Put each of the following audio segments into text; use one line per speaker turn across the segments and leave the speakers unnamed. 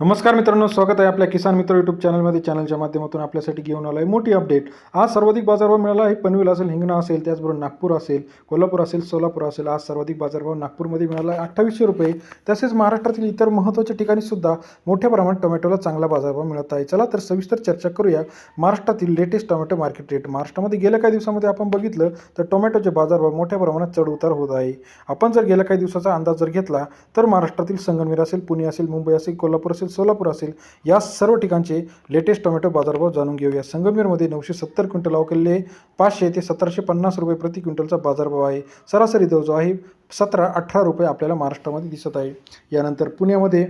नमस्कार मित्रांनो स्वागत आहे आपल्या किसान मित्र यूट्यूब चॅनलमध्ये चॅनलच्या माध्यमातून आपल्यासाठी घेऊन आलो आहे मोठी अपडेट आज सर्वाधिक बाजारभाव मिळाला आहे. पनवेल असेल हिंगणा असेल त्याचबरोबर नागपूर असेल कोल्हापूर असेल सोलापूर असेल आज सर्वाधिक बाजारभाव नागपूरमध्ये मिळाला आहे. अठ्ठावीसशे रुपये. तसेच महाराष्ट्रातील इतर महत्त्वाच्या ठिकाणी सुद्धा मोठ्या प्रमाणात टोमॅटोला चांगला बाजारभाव मिळत आहे. चला तर सविस्तर चर्चा करूया महाराष्ट्रातील लेटेस्ट टोमॅटो मार्केट रेट महाराष्ट्रामध्ये गेल्या काही दिवसामध्ये आपण बघितलं तर टोमॅटोचे बाजारभाव मोठ्या प्रमाणात चढ उतार होत आहे. आपण जर गेल्या काही दिवसाचा अंदाज जर घेतला तर महाराष्ट्रातील संगमनेर असेल पुणे असेल मुंबई असेल कोल्हापूर असेल सोलापूर असेल या सर्व ठिकाणचे लेटेस्ट टोमॅटो बाजारभाव जाणून घेऊया संगमनेरमध्ये नऊशे सत्तर क्विंटल अवकल्ले पाचशे ते सतराशे पन्नास रुपये प्रति क्विंटलचा बाजारभाव आहे. सरासरी दर जो आहे सतरा अठरा रुपये आपल्याला महाराष्ट्रामध्ये दिसत आहे. यानंतर पुण्यामध्ये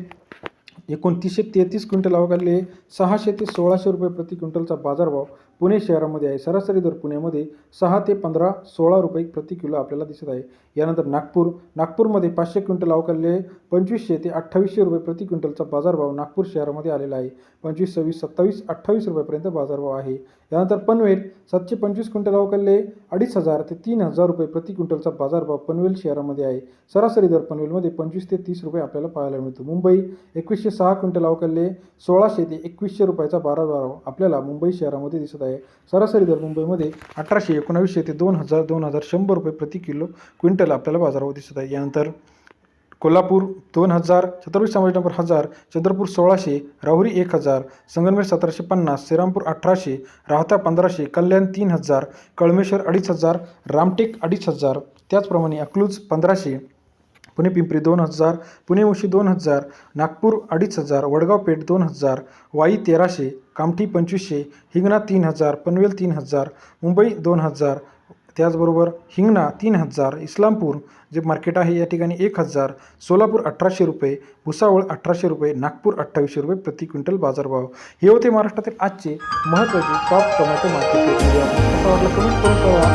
एकोणतीसशे तेहतीस क्विंटल अवघाले सहाशे ते सोळाशे रुपये प्रति क्विंटलचा बाजारभाव पुणे शहरामध्ये आहे. सरासरी दर पुण्यामध्ये सहा ते पंधरा सोळा रुपये प्रति किलो आपल्याला दिसत आहे. यानंतर नागपूर नागपूरमध्ये पाचशे क्विंटल अवकालले पंचवीसशे ते अठ्ठावीसशे रुपये प्रति क्विंटलचा बाजारभाव नागपूर शहरामध्ये आलेला आहे. पंचवीस सव्वीस सत्तावीस अठ्ठावीस रुपयापर्यंत बाजारभाव आहे. यानंतर पनवेल सातशे पंचवीस क्विंटल अवकालले अडीच हजार ते तीन हजार रुपये प्रति क्विंटलचा बाजारभाव पनवेल शहरामध्ये आहे. सरासरी दर पनवेलमध्ये पंचवीस ते तीस रुपये आपल्याला पाहायला मिळतो. मुंबई एकवीसशे सहा क्विंटल अवकालले सोळाशे ते एकवीसशे रुपयाचा बारा बाजारभाव आपल्याला मुंबई शहरामध्ये दिसत आहे. सरासरी दर मुंबईमध्ये अठराशे एकोणावीसशे ते दोन हजार दोन हजार शंभर रुपये प्रति किलो क्विंटल आपल्याला बाजारावर दिसत आहे. यानंतर कोल्हापूर दोन हजार छत्रपती संभाजीनगर हजार चंद्रपूर सोळाशे राहुरी एक हजार संगमनेर सतराशे पन्नास श्रीरामपूर अठराशे राहता पंधराशे कल्याण तीन हजार कळमेश्वर अडीच हजार रामटेक अडीच हजार त्याचप्रमाणे अकलूज पंधराशे पुणे पिंपरी दोन हजार पुणे मुशी दोन हजार नागपूर अडीच हजार वडगाव पेठ दोन हजार वाई तेराशे कामठी पंचवीसशे हिंगणा तीन हजार पनवेल तीन हजार मुंबई दोन हजार त्याचबरोबर हिंगणा तीन हजार इस्लामपूर जे मार्केट आहे या ठिकाणी एक हजार सोलापूर अठराशे रुपये भुसावळ अठराशे रुपये नागपूर अठ्ठावीसशे रुपये प्रति क्विंटल बाजारभाव. हे होते महाराष्ट्रातील आजचे महत्त्वाचे टॉप टोमॅटो मार्केट कसा वाटला कमेंट करून कळवा.